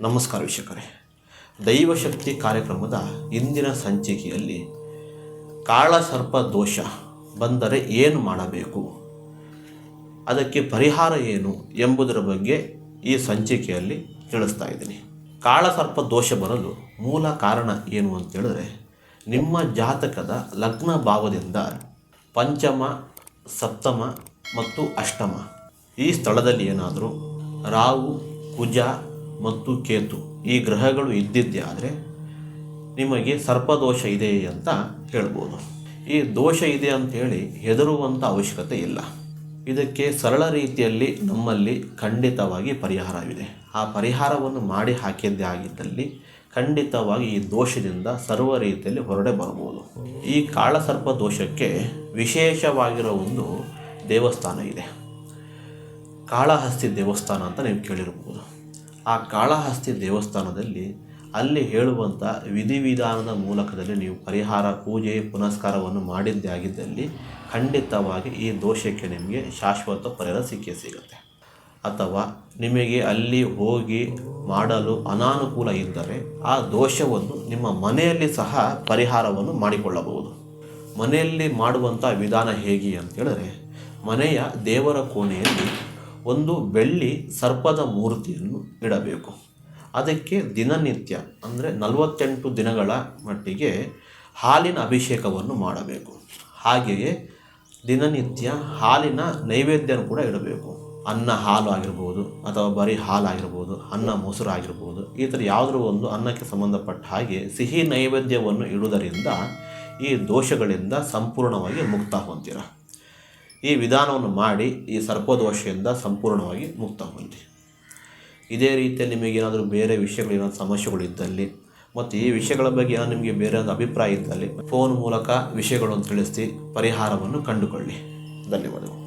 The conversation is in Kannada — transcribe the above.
ನಮಸ್ಕಾರ ವೀಕ್ಷಕರೇ. ದೈವಶಕ್ತಿ ಕಾರ್ಯಕ್ರಮದ ಇಂದಿನ ಸಂಚಿಕೆಯಲ್ಲಿ ಕಾಳಸರ್ಪ ದೋಷ ಬಂದರೆ ಏನು ಮಾಡಬೇಕು? ಅದಕ್ಕೆ ಪರಿಹಾರ ಏನು ಎಂಬುದರ ಬಗ್ಗೆ ಈ ಸಂಚಿಕೆಯಲ್ಲಿ ತಿಳಿಸ್ತಾ ಇದ್ದೀನಿ. ಕಾಳಸರ್ಪ ದೋಷ ಬರಲು ಮೂಲ ಕಾರಣ ಏನು ಅಂತೇಳಿದ್ರೆ ನಿಮ್ಮ ಜಾತಕದ ಲಗ್ನ ಭಾವದಿಂದ ಪಂಚಮ, ಸಪ್ತಮ ಮತ್ತು ಅಷ್ಟಮ ಈ ಸ್ಥಳದಲ್ಲಿ ಏನಾದರೂ ರಾಹು ಕುಜ ಮತ್ತು ಕೇತು ಈ ಗ್ರಹಗಳು ಇದ್ದಿದ್ದೇ ಆದರೆ ನಿಮಗೆ ಸರ್ಪದೋಷ ಇದೆ ಅಂತ ಹೇಳ್ಬೋದು. ಈ ದೋಷ ಇದೆ ಅಂತ ಹೇಳಿ ಹೆದರುವಂಥ ಅವಶ್ಯಕತೆ ಇಲ್ಲ. ಇದಕ್ಕೆ ಸರಳ ರೀತಿಯಲ್ಲಿ ನಮ್ಮಲ್ಲಿ ಖಂಡಿತವಾಗಿ ಪರಿಹಾರವಿದೆ. ಆ ಪರಿಹಾರವನ್ನು ಮಾಡಿ ಹಾಕಿದ್ದೇ ಆಗಿದ್ದಲ್ಲಿ ಖಂಡಿತವಾಗಿ ಈ ದೋಷದಿಂದ ಸರ್ವ ರೀತಿಯಲ್ಲಿ ಹೊರಡೆ ಬರಬಹುದು. ಈ ಕಾಳಸರ್ಪ ದೋಷಕ್ಕೆ ವಿಶೇಷವಾಗಿರೋ ಒಂದು ದೇವಸ್ಥಾನ ಇದೆ. ಕಾಳಹಸ್ತಿ ದೇವಸ್ಥಾನ ಅಂತ ನೀವು ಕೇಳಿರ್ಬೋದು. ಆ ಕಾಳಹಸ್ತಿ ದೇವಸ್ಥಾನದಲ್ಲಿ ಅಲ್ಲಿ ಹೇಳುವಂಥ ವಿಧಿವಿಧಾನದ ಮೂಲಕದಲ್ಲಿ ನೀವು ಪರಿಹಾರ, ಪೂಜೆ, ಪುನಸ್ಕಾರವನ್ನು ಮಾಡಿದ್ದೇ ಆಗಿದ್ದಲ್ಲಿ ಖಂಡಿತವಾಗಿ ಈ ದೋಷಕ್ಕೆ ನಿಮಗೆ ಶಾಶ್ವತ ಪರಿಹಾರ ಸಿಕ್ಕೇ ಸಿಗುತ್ತೆ. ಅಥವಾ ನಿಮಗೆ ಅಲ್ಲಿ ಹೋಗಿ ಮಾಡಲು ಅನಾನುಕೂಲ ಇದ್ದರೆ ಆ ದೋಷವನ್ನು ನಿಮ್ಮ ಮನೆಯಲ್ಲಿ ಸಹ ಪರಿಹಾರವನ್ನು ಮಾಡಿಕೊಳ್ಳಬಹುದು. ಮನೆಯಲ್ಲಿ ಮಾಡುವಂಥ ವಿಧಾನ ಹೇಗೆ ಅಂತೇಳಿದ್ರೆ ಮನೆಯ ದೇವರ ಕೋಣೆಯಲ್ಲಿ ಒಂದು ಬೆಳ್ಳಿ ಸರ್ಪದ ಮೂರ್ತಿಯನ್ನು ಇಡಬೇಕು. ಅದಕ್ಕೆ ದಿನನಿತ್ಯ, ಅಂದರೆ ನಲವತ್ತೆಂಟು ದಿನಗಳ ಮಟ್ಟಿಗೆ ಹಾಲಿನ ಅಭಿಷೇಕವನ್ನು ಮಾಡಬೇಕು. ಹಾಗೆಯೇ ದಿನನಿತ್ಯ ಹಾಲಿನ ನೈವೇದ್ಯನೂ ಕೂಡ ಇಡಬೇಕು. ಅನ್ನ ಹಾಲು ಆಗಿರ್ಬೋದು, ಅಥವಾ ಬರೀ ಹಾಲು ಆಗಿರ್ಬೋದು, ಅನ್ನ ಮೊಸರು ಆಗಿರ್ಬೋದು, ಈ ಥರ ಯಾವುದೋ ಒಂದು ಅನ್ನಕ್ಕೆ ಸಂಬಂಧಪಟ್ಟ ಹಾಗೆ ಸಿಹಿ ನೈವೇದ್ಯವನ್ನು ಇಡುವುದರಿಂದ ಈ ದೋಷಗಳಿಂದ ಸಂಪೂರ್ಣವಾಗಿ ಮುಕ್ತ ಹೊಂದಿರ. ಈ ವಿಧಾನವನ್ನು ಮಾಡಿ ಈ ಸರ್ಪದೋಷದಿಂದ ಸಂಪೂರ್ಣವಾಗಿ ಮುಕ್ತ ಹೊಂದಿ ಇದೇ ರೀತಿಯಲ್ಲಿ ನಿಮಗೇನಾದರೂ ಬೇರೆ ವಿಷಯಗಳು, ಏನಾದರೂ ಸಮಸ್ಯೆಗಳಿದ್ದಲ್ಲಿ ಮತ್ತು ಈ ವಿಷಯಗಳ ಬಗ್ಗೆ ಏನೋ ನಿಮಗೆ ಬೇರೆ ಒಂದು ಅಭಿಪ್ರಾಯ ಇದ್ದಲ್ಲಿ, ಫೋನ್ ಮೂಲಕ ವಿಷಯಗಳನ್ನು ತಿಳಿಸಿ ಪರಿಹಾರವನ್ನು ಕಂಡುಕೊಳ್ಳಿ. ಧನ್ಯವಾದಗಳು.